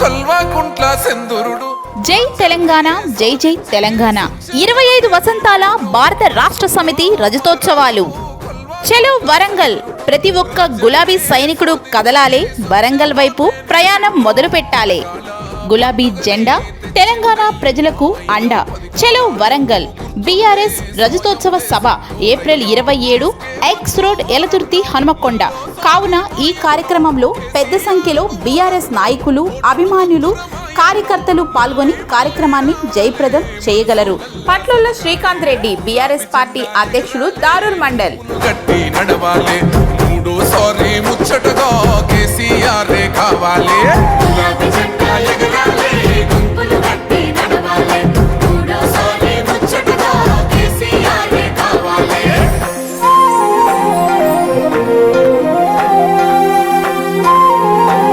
కల్వాకుంట్ల సెందురుడు. జై తెలంగాణ జై జై తెలంగాణ. ఇరవై ఐదు వసంతాల భారత రాష్ట్ర సమితి రజతోత్సవాలు. చలో వరంగల్. ప్రతి ఒక్క గులాబీ సైనికుడు కదలాలే వరంగల్ వైపు ప్రయాణం మొదలు పెట్టాలే గులాబీ జెండా తెలంగాణ ప్రజలకు అండ. చలో వరంగల్. బీఆర్ఎస్ రజతోత్సవ సభ ఏప్రిల్ ఇరవై ఏడు ఎక్స్ రోడ్ ఎలతుర్తి హనుమకొండ. కావున ఈ కార్యక్రమంలో పెద్ద సంఖ్యలో బీఆర్ఎస్ నాయకులు అభిమానులు కార్యకర్తలు పాల్గొని కార్యక్రమాన్ని జయప్రదం చేయగలరు. పట్లొల్ల శ్రీకాంత్ రెడ్డి బీఆర్ఎస్ పార్టీ అధ్యక్షుడు దారుల్ మండల్. గట్టి మూడోసారి ముచ్చటగా కేసీఆర్ కావాలే.